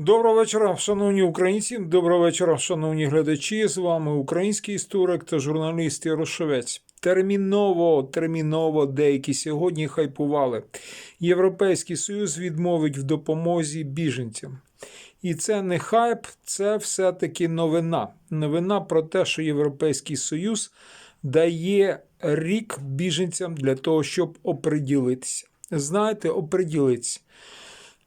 Доброго вечора, шановні українці. Доброго вечора, шановні глядачі. З вами український історик та журналіст Ярошевець. Терміново, терміново деякі сьогодні хайпували. Європейський Союз відмовить в допомозі біженцям. І це не хайп, це все-таки новина. Новина про те, що Європейський Союз дає рік біженцям для того, щоб оприділитися. Знаєте, оприділитися.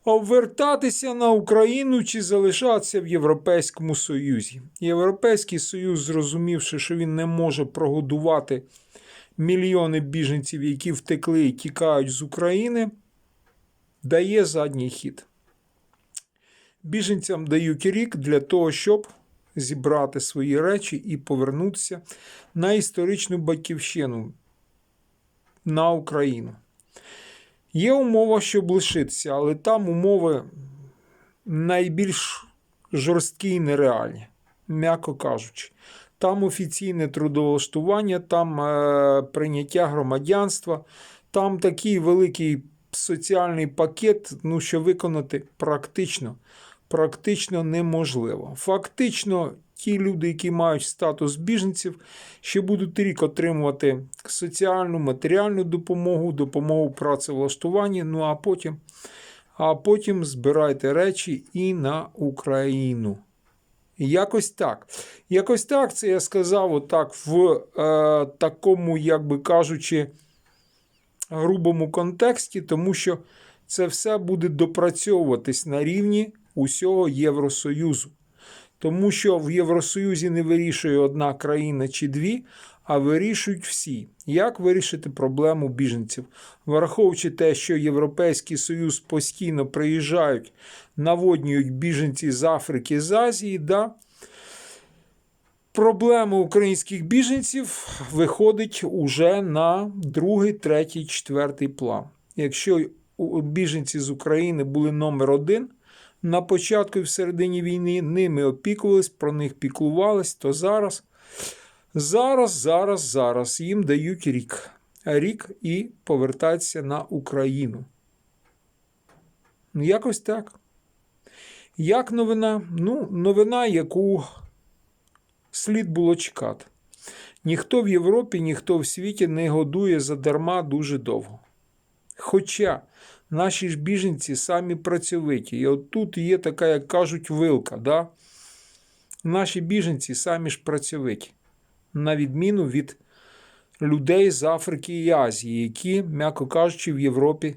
Обвертатися на Україну чи залишатися в Європейському Союзі. Європейський Союз, зрозумівши, що він не може прогодувати мільйони біженців, які втекли і тікають з України, дає задній хід. Біженцям дають рік для того, щоб зібрати свої речі і повернутися на історичну батьківщину на Україну. Є умова, щоб лишитися, але там умови найбільш жорсткі і нереальні, м'яко кажучи. Там офіційне трудовлаштування, там е, прийняття громадянства, там такий великий соціальний пакет, ну, що виконати практично, практично неможливо. Фактично, ті люди, які мають статус біженців, ще будуть рік отримувати соціальну, матеріальну допомогу, допомогу працевлаштуванні, ну а потім, а потім збирайте речі і на Україну. Якось так. Якось так це я сказав отак в е, такому, як би кажучи, грубому контексті, тому що це все буде допрацьовуватись на рівні усього Євросоюзу. Тому що в Євросоюзі не вирішує одна країна чи дві, а вирішують всі. Як вирішити проблему біженців? Враховуючи те, що Європейський Союз постійно приїжджають, наводнюють біженці з Африки, з Азії, да, проблема українських біженців виходить уже на другий, третій, четвертий план. Якщо біженці з України були номер один на початку і в середині війни, ними опікувались, про них піклувались, то зараз, зараз, зараз, зараз їм дають рік. Рік і повертатися на Україну. Ну, якось так. Як новина? Ну, новина, яку слід було чекати. Ніхто в Європі, ніхто в світі не годує задарма дуже довго. Хоча наші ж біженці самі працьовиті. І от тут є така, як кажуть, вилка. Да? Наші біженці самі ж працьовиті, на відміну від людей з Африки і Азії, які, м'яко кажучи, в Європі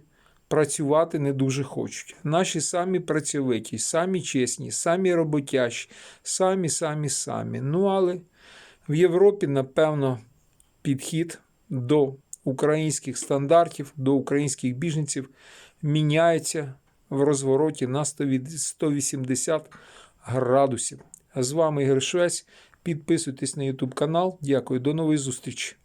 працювати не дуже хочуть. Наші самі працьовиті, самі чесні, самі роботящі, самі, самі, самі. Ну, але в Європі, напевно, підхід до українських стандартів, до українських біженців міняється в розвороті на 180 градусів. З вами Ігор Швець. Підписуйтесь на YouTube канал. Дякую, до нової зустрічі.